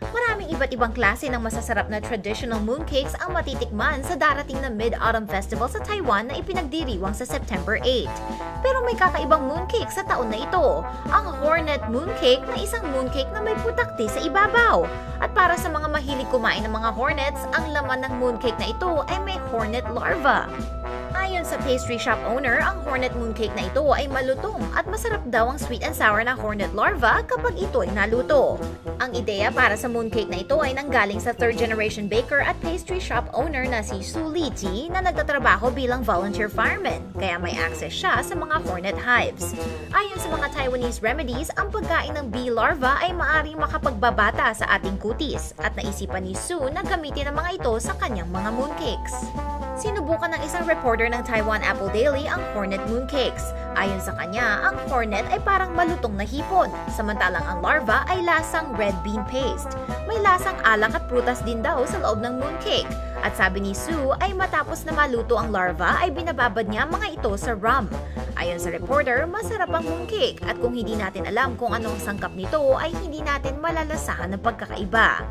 Maraming iba't ibang klase ng masasarap na traditional mooncakes ang matitikman sa darating na Mid-Autumn Festival sa Taiwan na ipinagdiriwang sa September 8. Pero may kakaibang mooncake sa taon na ito, ang Hornet Mooncake na isang mooncake na may putakti sa ibabaw. At para sa mga mahilig kumain ng mga hornets, ang laman ng mooncake na ito ay may hornet larva. Ayon sa pastry shop owner, ang hornet mooncake na ito ay malutong at masarap daw ang sweet and sour na hornet larva kapag ito ay naluto. Ang ideya para sa mooncake na ito ay nanggaling sa third generation baker at pastry shop owner na si Su Li Ji na nagtatrabaho bilang volunteer fireman, kaya may access siya sa mga hornet hives. Ayon sa mga Taiwanese remedies, ang pagkain ng bee larva ay maaring makapagbabata sa ating kutis at naisipan ni Su na gamitin ang mga ito sa kanyang mga mooncakes. Sinubukan ng isang reporter ng Taiwan Apple Daily ang Hornet Mooncakes. Ayon sa kanya, ang Hornet ay parang malutong na hipon, samantalang ang larva ay lasang red bean paste. May lasang alak at prutas din daw sa loob ng mooncake. At sabi ni Sue ay matapos na maluto ang larva ay binababad niya mga ito sa rum. Ayon sa reporter, masarap ang mooncake at kung hindi natin alam kung anong sangkap nito ay hindi natin malalasahan ng pagkakaiba.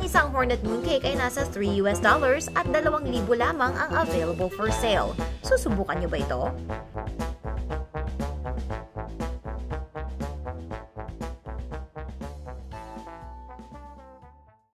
Ang isang Hornet Mooncake ay nasa 3 US dollars at 2,000 lamang ang available for sale. Susubukan niyo ba ito?